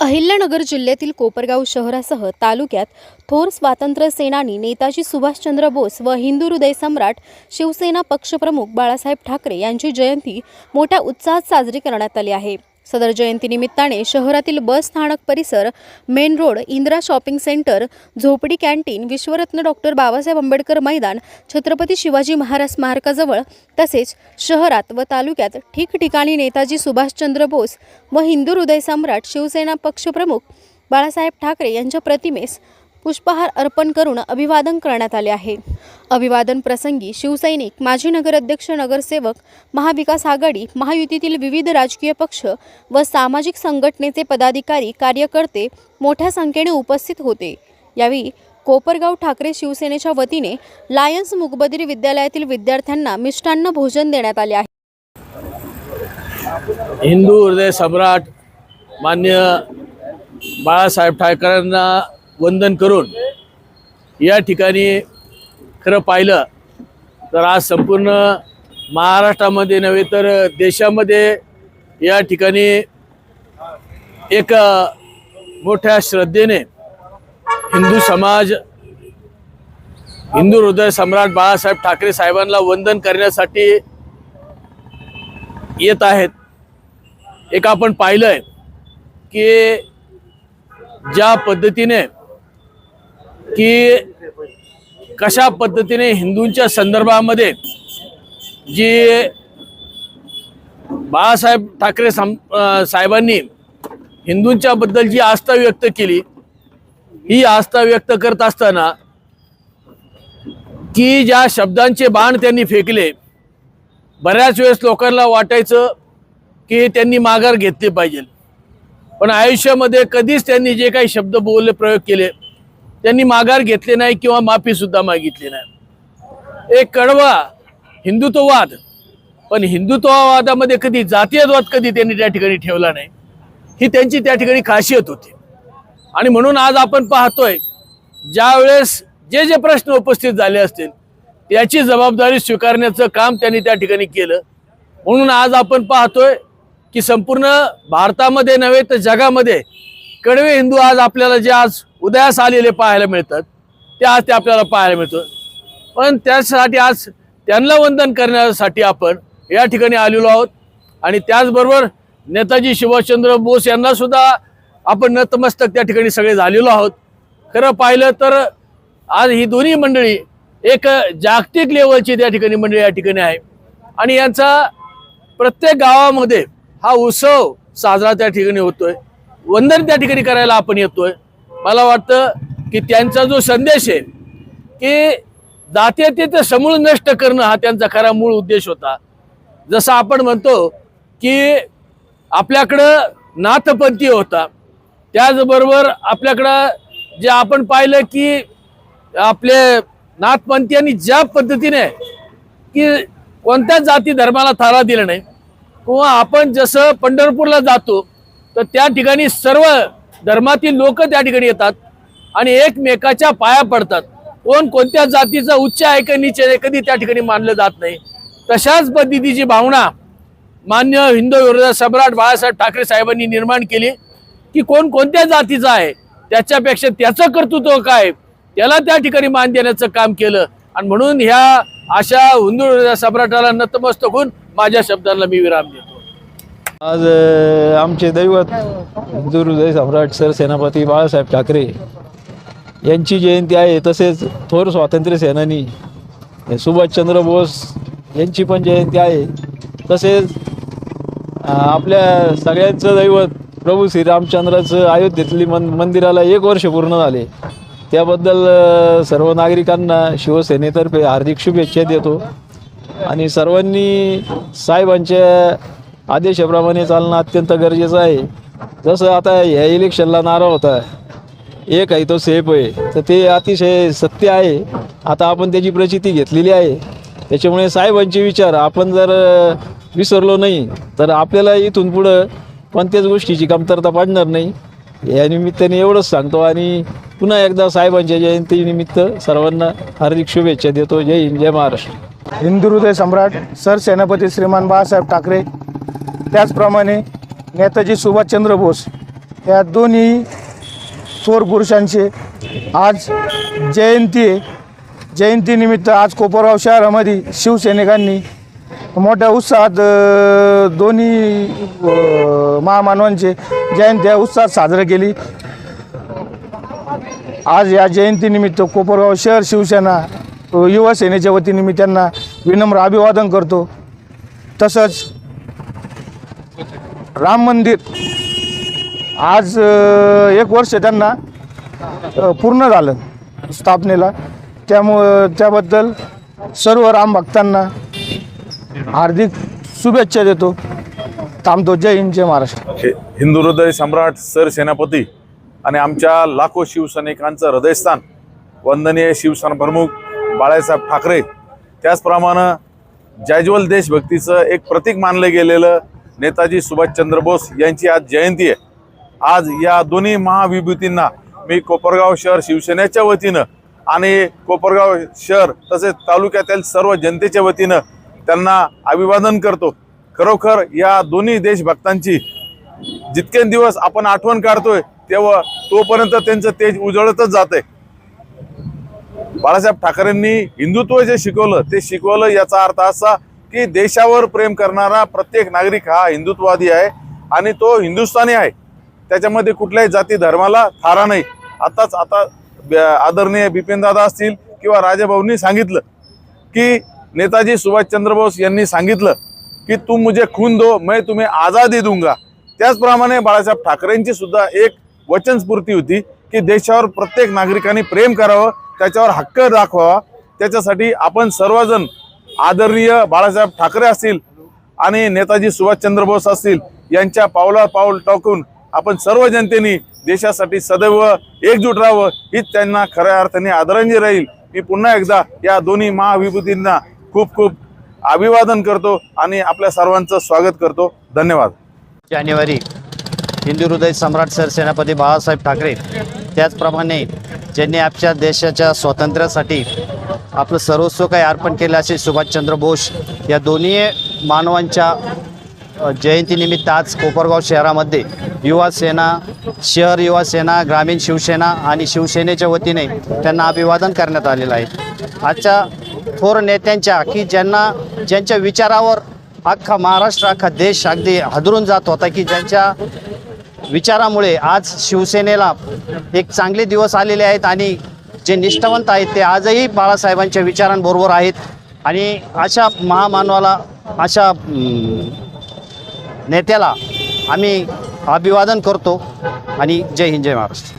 अहिल्यानगर जिल्ह्यातील कोपरगाव शहरासह तालुक्यात थोर स्वातंत्र्य सेनानी नेताजी सुभाषचंद्र बोस व हिंदू हृदय सम्राट शिवसेना पक्षप्रमुख बाळासाहेब ठाकरे यांची जयंती मोठ्या उत्साहात साजरी करण्यात आली आहे. सदर जयंतीनिमित्ताने शहरातील बस स्थानक परिसर main road Indira shopping centre झोपडी कॅन्टीन विश्वरत्न डॉक्टर बाबासाहेब आंबेडकर मैदान छत्रपती शिवाजी महाराज स्मारकाजवळ तसेच शहरात व तालुक्यात ठिकठिकाणी नेताजी सुभाषचंद्र बोस व हिंदू हृदय सम्राट शिवसेना पक्षप्रमुख बाळासाहेब ठाकरे यांच्या प्रतिमेस पुष्पहार अर्पण करून अभिवादन करण्यात आले आहे. अभिवादन प्रसंगी शिवसैनिक माजी नगराध्यक्ष नगरसेवक महाविकास आघाडी महायुतीतील विविध राजकीय पक्ष व सामाजिक संघटनेचे पदाधिकारी कार्यकर्ते मोठ्या संख्येने उपस्थित होते. यावेळी कोपरगाव ठाकरे शिवसेनेच्या वतीने लायन्स मुकबदिरी विद्यालयातील विद्यार्थ्यांना मिष्टान्न भोजन देण्यात आले आहे. हिंदू हृदय सम्राट मान्य बाळासाहेब ठाकरेंना वंदन करून या ठिकाणी खरं पाहिलं तर आज संपूर्ण महाराष्ट्रामध्ये नव्हे तर देशामध्ये या ठिकाणी एक मोठ्या श्रद्धेने हिंदू समाज हिंदू हृदय सम्राट बाळासाहेब ठाकरे साहेबांना वंदन करण्यासाठी येत आहेत. एक आपण पाहिलंय की ज्या पद्धतीने की कशा पद्धतीने हिंदूंच्या संदर्भामध्ये जी बाळासाहेब ठाकरे साम साहेबांनी हिंदूंच्या बद्दल जी आस्था व्यक्त केली ही आस्था व्यक्त करत असताना की ज्या शब्दांचे बाण त्यांनी फेकले बऱ्याच वेळेस लोकांना वाटायचं की त्यांनी माघार घेतली पाहिजे. पण आयुष्यामध्ये कधीच त्यांनी जे काही शब्द बोलले प्रयोग केले त्यांनी माघार घेतले नाही किंवा माफी सुद्धा मागितली नाही. एक कडवा हिंदुत्ववाद. पण हिंदुत्ववादामध्ये कधी जातीयवाद कधी त्यांनी त्या ठिकाणी ठेवला नाही ही त्यांची त्या ठिकाणी खासियत होती. आणि म्हणून आज आपण पाहतोय ज्या वेळेस जे जे प्रश्न उपस्थित झाले असतील त्याची जबाबदारी स्वीकारण्याचं काम त्यांनी त्या ठिकाणी केलं. म्हणून आज आपण पाहतोय की संपूर्ण भारतामध्ये नव्हे तर जगामध्ये कडवे हिंदू आज आपल्याला जे आज उदयास आलेले पाहायला मिळतात. ते आज ते आपल्याला पाहायला मिळतं. पण त्यासाठी आज त्यांना वंदन करण्यासाठी आपण या ठिकाणी आलेलो आहोत. आणि त्याचबरोबर नेताजी सुभाषचंद्र बोस यांनासुद्धा आपण नतमस्तक त्या ठिकाणी सगळे झालेलो आहोत. खरं पाहिलं तर आज ही दोन्ही मंडळी एक जागतिक लेवलची त्या ठिकाणी मंडळी या ठिकाणी आहे. आणि यांचा प्रत्येक गावामध्ये हा उत्सव साजरा त्या ठिकाणी होतोय. वंदन त्या ठिकाणी करायला आपण येतोय. मला वाटतं की त्यांचा जो संदेश आहे की जातीयतेचं समूळ नष्ट करणं हा त्यांचा खरा मूळ उद्देश होता. जसं आपण म्हणतो की आपल्याकडं नाथपंथी होता. त्याचबरोबर आपल्याकडं जे आपण पाहिलं की आपले नाथपंथीयांनी ज्या पद्धतीने की कोणत्याच जाती धर्माला थारा दिला नाही किंवा आपण जसं पंढरपूरला जातो तर त्या ठिकाणी सर्व धर्मातील लोक त्या ठिकाणी येतात आणि एकमेकाच्या पाया पडतात. कोण कोणत्या जातीचा उच्च आहे का नीच आहे कधी त्या ठिकाणी मानलं जात नाही. तशाच पद्धतीची भावना मान्य हिंदू विरोधी सम्राट बाळासाहेब ठाकरे साहेबांनी निर्माण केली की कोण कोणत्या जातीचा आहे त्याच्यापेक्षा त्याचं कर्तृत्व काय त्याला त्या ठिकाणी मान देण्याचं काम केलं. आणि म्हणून ह्या अशा हिंदू विरोधी सम्राटाला नतमस्तक होऊन माझ्या शब्दांना मी विराम देतो. आज आमचे दैवत हिंदुहृदय सम्राट सर सेनापती बाळासाहेब ठाकरे यांची जयंती आहे. तसेच थोर स्वातंत्र्य सेनानी सुभाषचंद्र बोस यांची पण जयंती आहे. तसेच आपल्या सगळ्यांचं दैवत प्रभू श्रीरामचंद्राचं अयोध्येतली मन मंदिराला एक वर्ष पूर्ण झाले. त्याबद्दल सर्व नागरिकांना शिवसेनेतर्फे हार्दिक शुभेच्छा देतो. आणि सर्वांनी साहेबांच्या आदेशाप्रमाणे चालणं अत्यंत गरजेचं आहे. जसं आता ह्या इलेक्शनला नारा होता एक आहे तो सेफ आहे. तर ते अतिशय सत्य आहे. आता आपण त्याची प्रचिती घेतलेली आहे. त्याच्यामुळे साहेबांचे विचार आपण जर विसरलो नाही तर आपल्याला इथून पुढं कोणत्याच गोष्टीची कमतरता पाडणार नाही. या निमित्ताने एवढंच सांगतो आणि पुन्हा एकदा साहेबांच्या जयंतीनिमित्त सर्वांना हार्दिक शुभेच्छा देतो. जय हिंद जय महाराष्ट्र. हिंदू हृदय सम्राट सर सेनापती श्रीमान बाळासाहेब ठाकरे. त्याचप्रमाणे नेताजी सुभाषचंद्र बोस या दोन्ही थोर पुरुषांचे आज जयंती आहे. जयंतीनिमित्त आज कोपरगाव शहरामध्ये शिवसैनिकांनी मोठ्या उत्साहात दोन्ही महामानवांचे जयंती या उत्साहात साजरी केली. आज या जयंतीनिमित्त कोपरगाव शहर शिवसेना युवासेनेच्या युवा सेनेच्या वतीने मी त्यांना विनम्र अभिवादन करतो. तसंच राम मंदिर. आज एक वर्ष त्यांना पूर्ण झालं स्थापनेला. त्यामुळं त्याबद्दल सर्व राम भक्तांना हार्दिक शुभेच्छा देतो. थांबतो. जय हिंद जय महाराष्ट्र. हे हिंदू हृदय सम्राट सर सेनापती आणि आमच्या लाखो शिवसैनिकांचं हृदयस्थान वंदनीय शिवसेना प्रमुख बाळासाहेब ठाकरे. त्याचप्रमाणे जयज्वल देशभक्तीचं एक प्रतीक मानलं गेलेलं नेताजी सुभाषचंद्र बोस यांची आज जयंती आहे. आज या दोन्ही महाविभूतींना मी कोपरगाव शहर शिवसेनेच्या वतीनं आणि कोपरगाव शहर तसेच तालुक्यातील सर्व जनतेच्या वतीनं त्यांना अभिवादन करतो. खरोखर या दोन्ही देशभक्तांची जितके दिवस आपण आठवण काढतोय तेव्हा तोपर्यंत त्यांचं तेज उजळतच जाते बाळासाहेब ठाकरेंनी हिंदुत्व जे शिकवलं ते शिकवलं याचा अर्थ असा की देशावर प्रेम करणारा प्रत्येक नागरिक हा हिंदुत्ववादी आहे आणि तो हिंदुस्थानी आहे. त्याच्यामध्ये कुठल्याही जाती धर्माला थारा नाही. आताच आता ब- आदरणीय बिपिनदादा असतील किंवा राजाभाऊंनी सांगितलं की नेताजी सुभाषचंद्र बोस यांनी सांगितलं की तू मुझे खून दो मैं तुम्हें आझादी दूंगा. त्याचप्रमाणे बाळासाहेब ठाकरेंची सुद्धा एक वचनस्फूर्ती होती की देशावर प्रत्येक नागरिकांनी प्रेम करावं त्याच्यावर हक्क दाखवावा. त्याच्यासाठी आपण सर्वजण आदरणीय बाळासाहेब ठाकरे असतील आणि नेताजी सुभाषचंद्र बोस असतील यांच्या पावला पाऊल टाकून आपण सर्व जनतेने देशासाठी सदैव एकजूट राहावं हीच त्यांना खऱ्या अर्थाने आदरांजली राहील. मी पुन्हा एकदा या दोन्ही महाविभूतींना खूप खूप अभिवादन करतो आणि आपल्या सर्वांचं स्वागत करतो. धन्यवाद. जानेवारी हिंदू हृदय सम्राट सरसेनापती बाळासाहेब ठाकरे त्याचप्रमाणे ज्यांनी आपल्या देशाच्या स्वातंत्र्यासाठी आपलं सर्वस्व काही अर्पण केलं असे सुभाषचंद्र बोस या दोन्ही मानवांच्या जयंतीनिमित्त आज कोपरगाव शहरामध्ये युवा सेना शहर युवा सेना ग्रामीण शिवसेना आणि शिवसेनेच्या वतीने त्यांना अभिवादन करण्यात आलेलं आहे. आजच्या थोर नेत्यांच्या की ज्यांना ज्यांच्या विचारावर अख्खा महाराष्ट्र अख्खा देश अगदी हादरून जात होता की ज्यांच्या विचारामुळे आज शिवसेनेला एक चांगले दिवस आलेले आहेत आणि जे निष्ठावंत आहेत ते आजही बाळासाहेबांच्या विचारांबरोबर आहेत. आणि अशा महामानवाला अशा नेत्याला आम्ही अभिवादन करतो. आणि जय हिंद जय महाराष्ट्र.